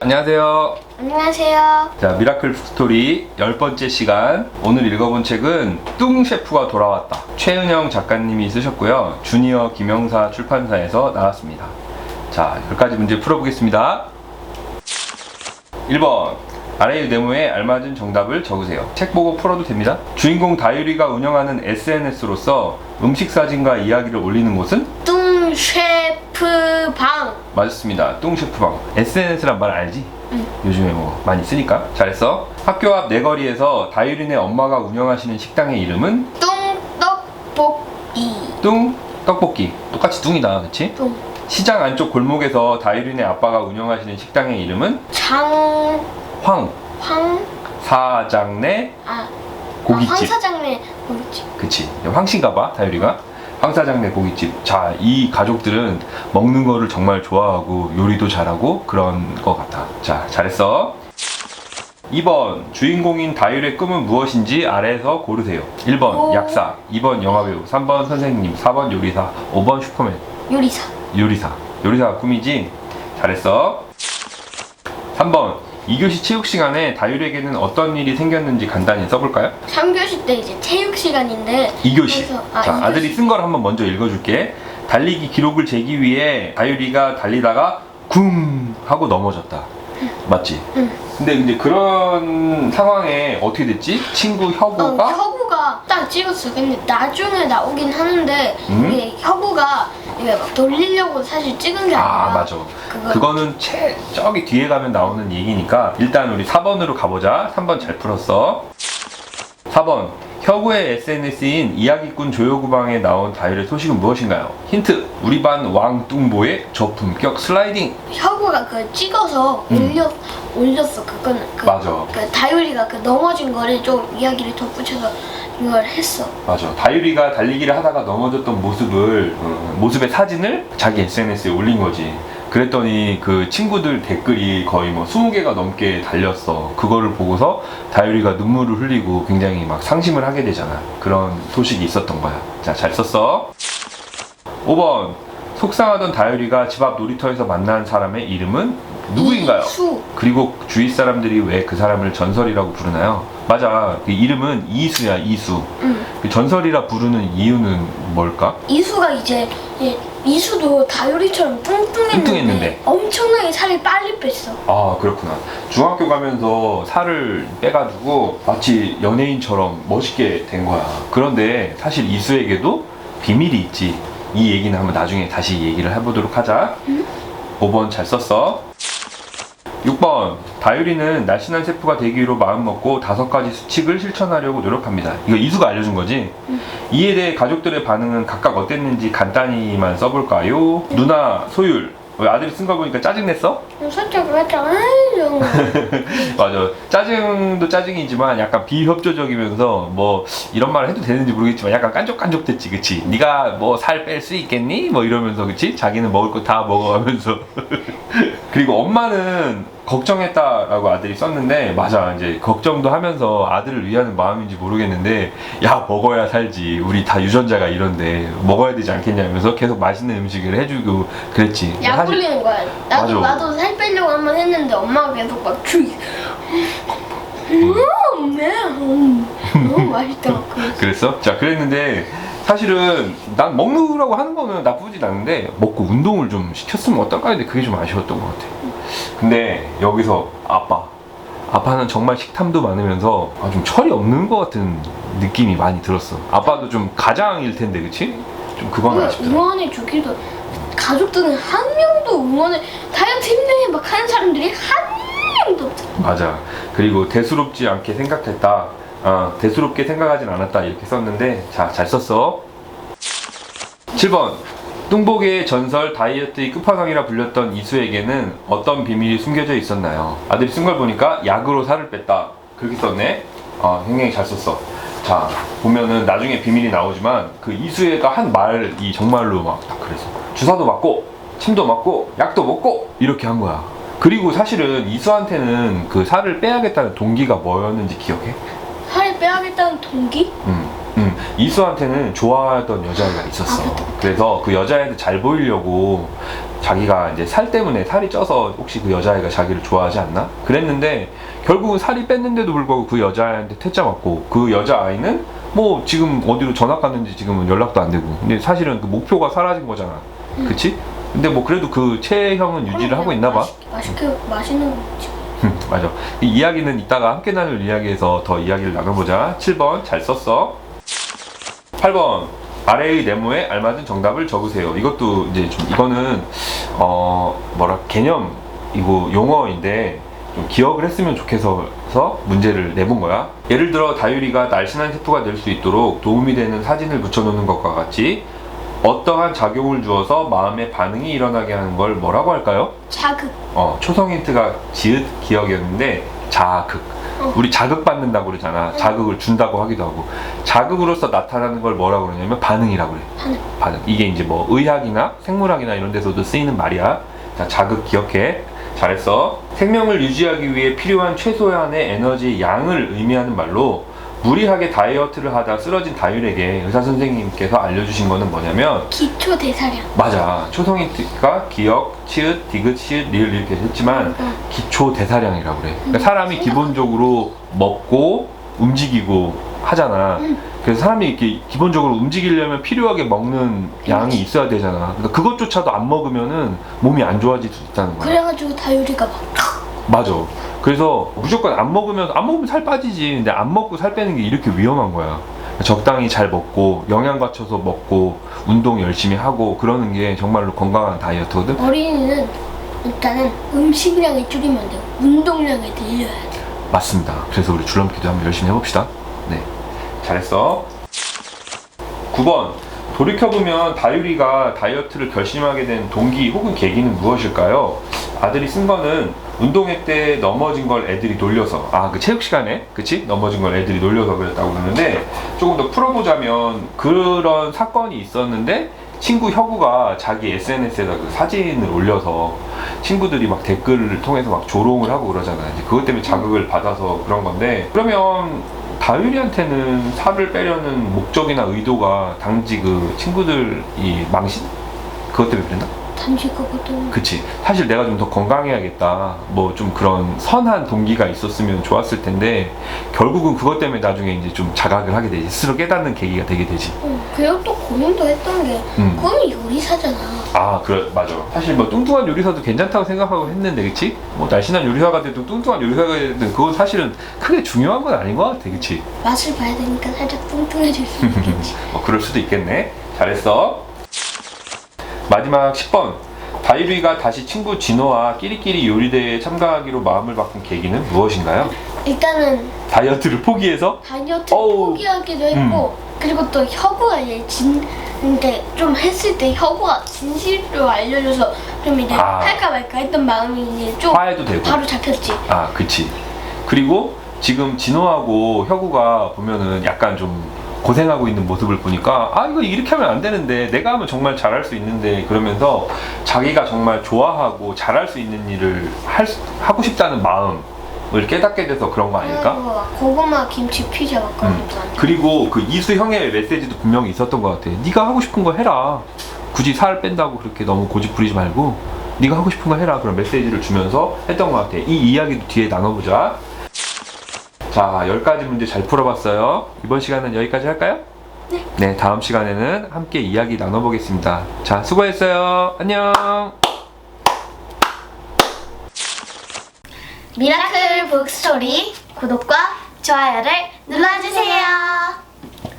안녕하세요. 안녕하세요. 자, 미라클 스토리 열 번째 시간. 오늘 읽어본 책은 뚱 셰프가 돌아왔다. 최은영 작가님이 쓰셨고요. 주니어 김영사 출판사에서 나왔습니다. 자, 열 가지 문제 풀어보겠습니다. 1번. 아래 네모에 알맞은 정답을 적으세요. 책 보고 풀어도 됩니다. 주인공 다유리가 운영하는 SNS로서 음식 사진과 이야기를 올리는 곳은 뚱 셰프 방. 맞습니다. 뚱 셰프방. SNS란 말 알지? 요즘에 뭐 많이 쓰니까. 잘했어. 학교 앞 내거리에서 다유리네 엄마가 운영하시는 식당의 이름은 뚱 떡볶이. 뚱 떡볶이. 똑같이 뚱이다. 그치? 뚱 시장 안쪽 골목에서 다유리네 아빠가 운영하시는 식당의 이름은 장. 황 황. 사장네 아. 고깃집. 아, 황 사장님 고깃집. 그치. 황씨인가 봐. 다유리가. 황사장네 고깃집. 자, 이 가족들은 먹는 거를 정말 좋아하고 요리도 잘하고 그런 것 같아. 자, 잘했어. 2번 주인공인 다율의 꿈은 무엇인지 아래에서 고르세요. 1번 오. 약사, 2번 영화배우, 3번 선생님, 4번 요리사, 5번 슈퍼맨. 요리사. 요리사. 요리사가 꿈이지? 잘했어. 3번 2교시 체육 시간에 다율에게는 어떤 일이 생겼는지 간단히 써볼까요? 3교시 때 이제 체육 시간인데 2교시. 그래서- 아, 자, 이교시. 아들이 쓴 걸 한번 먼저 읽어줄게. 달리기 기록을 재기 위해 다율이가 달리다가 쿵 하고 넘어졌다. 맞지? 응. 근데 이제 그런 상황에 어떻게 됐지? 친구 어, 혁우가 혁우가 딱 찍었어. 근데 나중에 나오긴 하는데 음? 이게 혁우가 이게 막 돌리려고 사실 찍은 게 아니라 아 맞아. 그거 그거는 채 저기 뒤에 가면 나오는 얘기니까 일단 우리 4번으로 가보자. 3번 잘 풀었어. 4번 혁우의 SNS인 이야기꾼 조요구방에 나온 다율의 소식은 무엇인가요? 힌트 우리 반 왕뚱보의 저품격 슬라이딩 혁우가 그 찍어서 음. 올렸 올렸어. 그거는 그, 맞아. 그 다율이가 그 넘어진 거를 좀 이야기를 덧붙여서 이걸 했어. 맞아. 다율이가 달리기를 하다가 넘어졌던 모습을 어, 모습의 사진을 자기 SNS에 올린 거지. 그랬더니 그 친구들 댓글이 거의 뭐 20개가 넘게 달렸어. 그거를 보고서 다율이가 눈물을 흘리고 굉장히 막 상심을 하게 되잖아. 그런 소식이 있었던 거야. 자 잘 썼어. 5번. 속상하던 다율이가 집 앞 놀이터에서 만난 사람의 이름은 누구인가요? 이수. 그리고 주위 사람들이 왜 그 사람을 전설이라고 부르나요? 맞아. 그 이름은 이수야, 이수. 응. 그 전설이라 부르는 이유는 뭘까? 이수가 이제 예, 이수도 다율이처럼 뚱뚱했는데, 뚱뚱했는데. 엄청나게 살이 빨리 뺐어. 아, 그렇구나. 중학교 가면서 살을 빼가지고 마치 연예인처럼 멋있게 된 거야. 그런데 사실 이수에게도 비밀이 있지. 이 얘기는 한번 나중에 다시 얘기를 해보도록 하자. 5번 잘 썼어. 6번 다유리는 날씬한 셰프가 되기 위로 마음먹고 다섯 가지 수칙을 실천하려고 노력합니다. 이거 이수가 알려준 거지? 이에 대해 가족들의 반응은 각각 어땠는지 간단히만 써볼까요? 누나 소율 왜 아들이 쓴 거 보니까 짜증냈어? 살짝 살짝 이런 거. 맞아 짜증도 짜증이지만 약간 비협조적이면서 뭐 이런 말을 해도 되는지 모르겠지만 약간 깐족깐족됐지 그치? 네가 뭐 살 뺄 수 있겠니? 뭐 이러면서 그치? 자기는 먹을 거 다 먹어가면서 그리고 엄마는 걱정했다라고 아들이 썼는데 맞아 이제 걱정도 하면서 아들을 위하는 마음인지 모르겠는데 야 먹어야 살지 우리 다 유전자가 이런데 먹어야 되지 않겠냐면서 계속 맛있는 음식을 해주고 그랬지 약 사실- 올리는 거야. 나도 맞아. 나도 살 빼려고 한 번 했는데 엄마가 계속 막 주기. 음, 네, 음, 너무 맛있다. 그랬어? 자 그랬는데 사실은 난 먹느라고 하는 거는 나쁘진 않은데 먹고 운동을 좀 시켰으면 어떨까 했는데 그게 좀 아쉬웠던 것 같아 근데 여기서 아빠. 아빠는 정말 식탐도 많으면서 아, 좀 철이 없는 것 같은 느낌이 많이 들었어. 아빠도 좀 가장일 텐데 그치? 좀 그건 그걸 아쉽더라 응원해 주기도 가족들은 한 명도 응원해 다이어트 힘내 막 하는 사람들이 한 명도 없어. 맞아. 그리고 대수롭지 않게 생각했다 아, 대수롭게 생각하진 않았다. 이렇게 썼는데 자 잘 썼어. 7번. 뚱보계의 전설 다이어트의 끝판왕이라 불렸던 이수에게는 어떤 비밀이 숨겨져 있었나요? 아들이 쓴 걸 보니까 약으로 살을 뺐다. 그렇게 썼네. 아 굉장히 잘 썼어. 자 보면은 나중에 비밀이 나오지만 그 이수애가 한 말이 정말로 막 딱 그래서 주사도 맞고 침도 맞고 약도 먹고 이렇게 한 거야. 그리고 사실은 이수한테는 그 살을 빼야겠다는 동기가 뭐였는지 기억해? 살을 빼야겠다는 동기? 음, 음. 이수한테는 좋아하던 여자애가 있었어. 아, 맞다. 그래서 그 여자애한테 잘 보이려고 자기가 이제 살 때문에 살이 쪄서 혹시 그 여자애가 자기를 좋아하지 않나? 그랬는데 결국은 살이 뺐는데도 불구하고 그 여자애한테 퇴짜 맞고 그 여자아이는 뭐 지금 어디로 전학 갔는지 지금은 연락도 안 되고 근데 사실은 그 목표가 사라진 거잖아 그치? 근데 뭐 그래도 그 체형은 유지를 하고 있나 봐 맛있, 맛있게 맛있는. 음, 맞아. 이 이야기는 이따가 함께 나눌 이야기에서 더 이야기를 나눠보자. 7번 잘 썼어. 8번 아래의 네모에 알맞은 정답을 적으세요. 이것도 이제 좀 이거는 어 뭐라 개념 이거 용어인데 좀 기억을 했으면 좋겠어서 문제를 내본 거야. 예를 들어 다유리가 날씬한 세포가 될 수 있도록 도움이 되는 사진을 붙여놓는 것과 같이 어떠한 작용을 주어서 마음의 반응이 일어나게 하는 걸 뭐라고 할까요? 자극. 어, 초성 힌트가 지읒 기억이었는데 자극. 어. 우리 자극받는다고 그러잖아. 자극을 준다고 하기도 하고. 자극으로서 나타나는 걸 뭐라고 그러냐면 반응이라고 그래. 반응. 반응. 이게 이제 뭐 의학이나 생물학이나 이런 데서도 쓰이는 말이야. 자, 자극 기억해. 잘했어. 생명을 유지하기 위해 필요한 최소한의 에너지 양을 의미하는 말로 무리하게 다이어트를 하다 쓰러진 다율에게 의사 선생님께서 알려주신 거는 뭐냐면 기초 대사량. 맞아. 초성 힌트가 기억, 치읓, 디귿, 시읒, 리을 이렇게 했지만 응. 기초 대사량이라고 그래. 그러니까 음, 사람이 기본적으로 먹고 움직이고 하잖아. 음. 그래서 사람이 이렇게 기본적으로 움직이려면 필요하게 먹는 양이 있어야 되잖아. 그러니까 그것조차도 안 먹으면은 몸이 안 좋아질 수 있다는 거야. 그래가지고 다유리가 막 맞아. 그래서 무조건 안 먹으면 안 먹으면 살 빠지지. 근데 안 먹고 살 빼는 게 이렇게 위험한 거야. 적당히 잘 먹고 영양 갖춰서 먹고 운동 열심히 하고 그러는 게 정말로 건강한 다이어트거든. 어린이는 일단은 음식량을 줄이면 돼요. 운동량을 늘려야 돼. 맞습니다. 그래서 우리 줄넘기도 한번 열심히 해봅시다. 네. 잘했어. 9번. 돌이켜보면 다유리가 다이어트를 결심하게 된 동기 혹은 계기는 무엇일까요? 아들이 쓴 거는 운동회 때 넘어진 걸 애들이 놀려서 아 그 체육 시간에 그치 넘어진 걸 애들이 놀려서 그랬다고 그러는데 조금 더 풀어보자면 그런 사건이 있었는데 친구 혁우가 자기 SNS에다 그 사진을 올려서 친구들이 막 댓글을 통해서 막 조롱을 하고 그러잖아. 이제 그것 때문에 자극을 받아서 그런 건데 그러면 다유리한테는 살을 빼려는 목적이나 의도가 단지 그 친구들이 망신 그것 때문에 그랬나? 그것도 그치. 사실 내가 좀 더 건강해야겠다. 뭐 좀 그런 선한 동기가 있었으면 좋았을 텐데 결국은 그것 때문에 나중에 이제 좀 자각을 하게 되지. 스스로 깨닫는 계기가 되게 되지. 응. 그리고 또 고민도 했던 게 음. 꿈이 요리사잖아. 아, 그래, 맞아. 사실 뭐 뚱뚱한 요리사도 괜찮다고 생각하고 했는데, 그치? 뭐 날씬한 요리사가 되든 뚱뚱한 요리사가 되든 그건 사실은 크게 중요한 건 아닌 것 같아, 그치? 맛을 봐야 되니까 살짝 뚱뚱해질 수 있겠지. 뭐 그럴 수도 있겠네. 잘했어. 마지막 10번. 다이루이가 다시 친구 진호와 끼리끼리 요리대회에 참가하기로 마음을 바꾼 계기는 무엇인가요? 일단은 다이어트를 포기해서? 다이어트 어우. 포기하기도 했고 그리고 또 혁우가 얘 진, 근데 좀 했을 때 혁우가 진실을 알려줘서 좀 이제 아. 할까 말까 했던 마음이 이제 좀 화해도 되고. 바로 잡혔지. 아, 그치. 그리고 지금 진호하고 혁우가 보면은 약간 좀 고생하고 있는 모습을 보니까 아 이거 이렇게 하면 안 되는데 내가 하면 정말 잘할 수 있는데 그러면서 자기가 정말 좋아하고 잘할 수 있는 일을 할 수- 하고 싶다는 마음 을 깨닫게 돼서 그런 거 아닐까? 그리고 막 고구마 김치 피자 막 그런 음. 것도 안 돼. 그리고 그 이수 형의 메시지도 분명히 있었던 것 같아. 네가 하고 싶은 거 해라. 굳이 살 뺀다고 그렇게 너무 고집 부리지 말고 네가 하고 싶은 거 해라. 그런 메시지를 주면서 했던 것 같아. 이 이야기도 뒤에 나눠보자. 자, 10가지 문제 잘 풀어봤어요. 이번 시간은 여기까지 할까요? 네. 네, 다음 시간에는 함께 이야기 나눠보겠습니다. 자, 수고했어요. 안녕. 미라클 북스토리 구독과 좋아요를 눌러주세요.